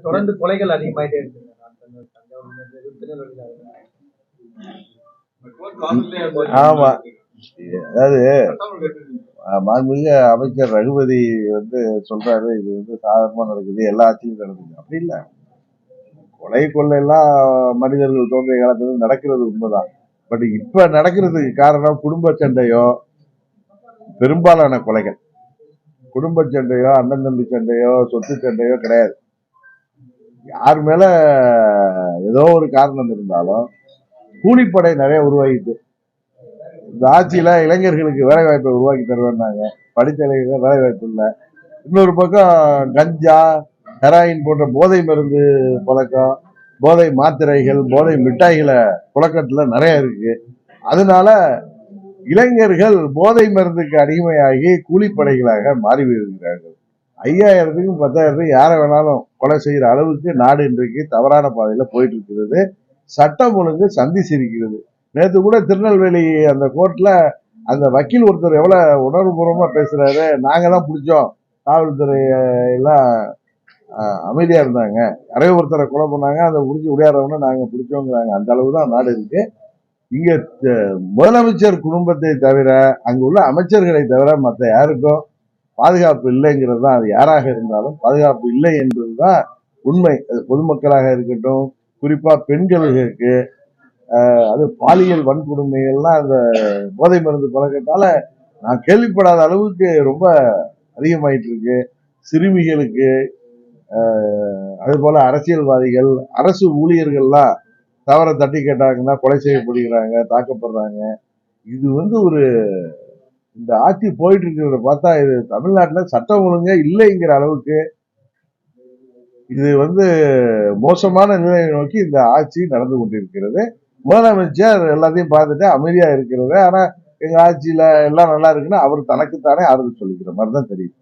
தொடர்ந்து கொலைகள் அதிகமாயிட்டே இருக்கு. ஆமா. அதாவது மாண்புமிக அமைச்சர் ரகுபதி வந்து சொல்றாரு இது வந்து சாதாரணமா நடக்குது எல்லா ஆட்சியும் நடக்குது. அப்படி இல்ல. கொலை கொள்ளையெல்லாம் மனிதர்கள் தோன்றிய காலத்துல நடக்கிறது உண்மைதான். பட் இப்ப நடக்கிறதுக்கு காரணம் குடும்ப சண்டையோ பெரும்பாலான கொலைகள். குடும்ப சண்டையோ அண்ணன் தம்பி சண்டையோ சொத்து சண்டையோ கிடையாது. யார் மேல ஏதோ ஒரு காரணம் இருந்தாலும் கூலிப்படை நிறைய உருவாகிட்டு இந்த ஆட்சியில இளைஞர்களுக்கு வேலை வாய்ப்பை உருவாக்கி தருவேன்னாங்க. படித்த இளைஞர்கள் வேலை வாய்ப்பு இல்லை. இன்னொரு பக்கம் கஞ்சா ஹெராயின் போன்ற போதை மருந்து பழக்கம் போதை மாத்திரைகள் போதை மிட்டாய்களை புழக்கத்துல நிறைய இருக்கு. அதனால இளைஞர்கள் போதை மருந்துக்கு அடிமையாகி கூலிப்படைகளாக மாறி வருகிறார்கள் ஐயாயிரத்துக்கும் பத்தாயிரத்துக்கும் யாரை வேணாலும் கொலை செய்கிற அளவுக்கு நாடு இன்றைக்கு தவறான பாதையில் போயிட்டு இருக்கிறது சட்டம் ஒழுங்கு சந்தி சிரிக்கிறது. நேற்று கூட திருநெல்வேலி அந்த கோர்ட்டில் அந்த வக்கீல் ஒருத்தர் எவ்வளோ உணர்வுபூர்வமாக பேசுகிறாரு நாங்கள் தான் பிடிச்சோம். காவல்துறை எல்லாம் அமைதியாக இருந்தாங்க. யாரையோ ஒருத்தரை கொலை பண்ணாங்க. அதை முடிஞ்சு உடையாறவன நாங்கள் பிடிச்சோங்கிறாங்க. அந்த அளவு தான் நாடு இருக்குது இங்கே முதலமைச்சர் குடும்பத்தை தவிர அங்கே உள்ள அமைச்சர்களை தவிர மற்ற யாருக்கும் பாதுகாப்பு இல்லைங்கிறது தான் அது யாராக இருந்தாலும் பாதுகாப்பு இல்லை என்பது தான் உண்மை. அது பொதுமக்களாக இருக்கட்டும் குறிப்பா பெண்களுக்கு அது பாலியல் வன்கொடுமைகள்லாம் அந்த போதை மருந்து பழக்கத்தால நான் கேள்விப்படாத அளவுக்கு ரொம்ப அதிகமாயிட்டு இருக்கு சிறுமிகளுக்கு அதுபோல் அது போல அரசியல்வாதிகள் அரசு ஊழியர்கள்லாம் தவற தட்டி கேட்டாங்கன்னா கொலை செய்யப்படுகிறாங்க தாக்கப்படுறாங்க. இது வந்து ஒரு இந்த ஆட்சி போயிட்டு இருக்கிறத பார்த்தா இது தமிழ்நாட்டில் சட்டம் ஒழுங்கே இல்லைங்கிற அளவுக்கு இது வந்து மோசமான நிலையை நோக்கி இந்த ஆட்சி நடந்து கொண்டிருக்கிறது. முதலமைச்சர் எல்லாத்தையும் பார்த்துட்டு அமைதியா இருக்கிறது. ஆனா எங்க ஆட்சியில எல்லாம் நல்லா இருக்குன்னு அவர் தனக்குத்தானே ஆறுதல் சொல்லிக்கிற மாதிரி தான் தெரியுது.